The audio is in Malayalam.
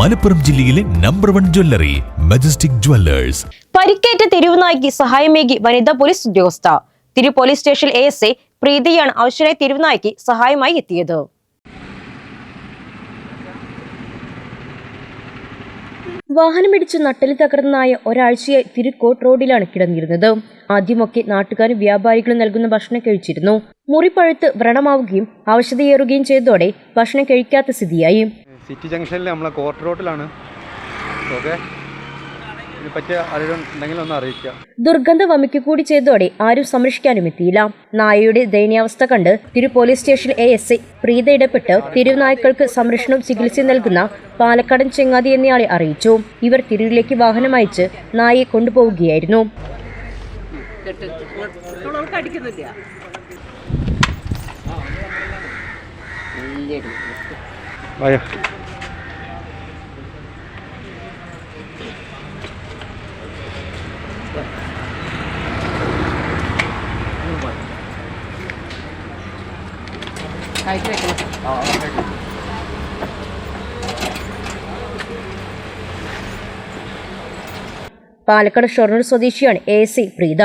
മലപ്പുറം ജില്ലയിലെ number one jewellery majestic jewellers പരിക്കേറ്റ തെരുവുനായ്ക്ക് സഹായമേകി വനിതാ പോലീസ് ഉദ്യോഗസ്ഥ. തിരു police station A S A പ്രീതിയാണ് ആവശ്യനായ തെരുവുനായ്ക്ക് സഹായമായി എത്തിയത്. വാഹനമിടിച്ച് നട്ടലി തകർന്നതായ ഒരാഴ്ചയായി തിരുക്കോട്ട് റോഡിലാണ് കിടന്നിരുന്നത്. ആദ്യമൊക്കെ നാട്ടുകാരും വ്യാപാരികളും നൽകുന്ന ഭക്ഷണം കഴിച്ചിരുന്നു. മുറിപ്പഴുത്ത് വ്രണമാവുകയും ഔഷധയേറുകയും ചെയ്തതോടെ ഭക്ഷണം കഴിക്കാത്ത സ്ഥിതിയായി. സിറ്റി ജംഗ്ഷനിൽ നമ്മൾ കോർട്ട് റോഡിലാണ് ഓക്കെ ദുർഗന്ധ വമിക്കുക കൂടി ചെയ്തതോടെ ആരും സംരക്ഷിക്കാനും എത്തിയില്ല. നായയുടെ ദയനീയാവസ്ഥ കണ്ട് തിരു police station A S I Preetha ഇടപെട്ട് തിരുനായ്ക്കൾക്ക് സംരക്ഷണവും ചികിത്സയും നൽകുന്ന പാലക്കാടൻ ചെങ്ങാതി എന്നയാളെ അറിയിച്ചു. ഇവർ തിരൂരിലേക്ക് വാഹനം അയച്ച് നായയെ കൊണ്ടുപോവുകയായിരുന്നു. പാലക്കാട് ഷൊർണൂർ സ്വദേശിയാണ് എ സി പ്രീത.